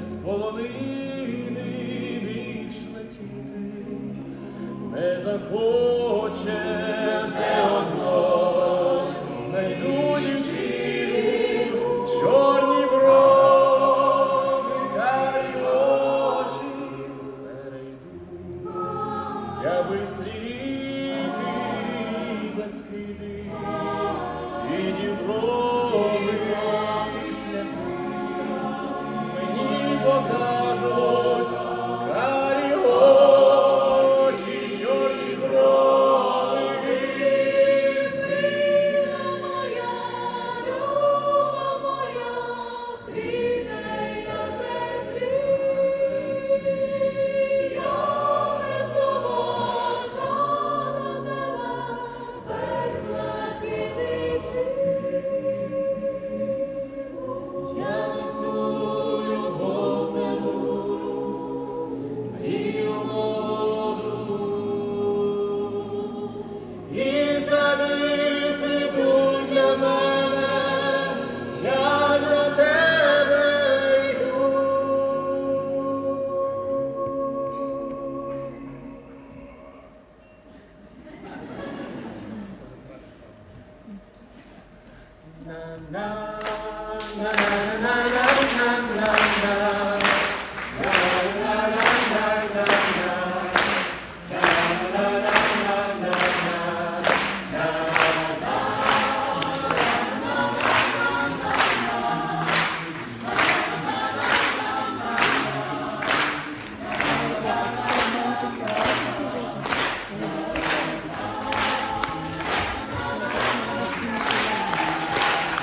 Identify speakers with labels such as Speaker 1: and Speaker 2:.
Speaker 1: з полонини більш летіти. Не захоче все одно, знайду чорні брови, карі очі перейду. Я бистрі ріки і безкиди, і діброви now.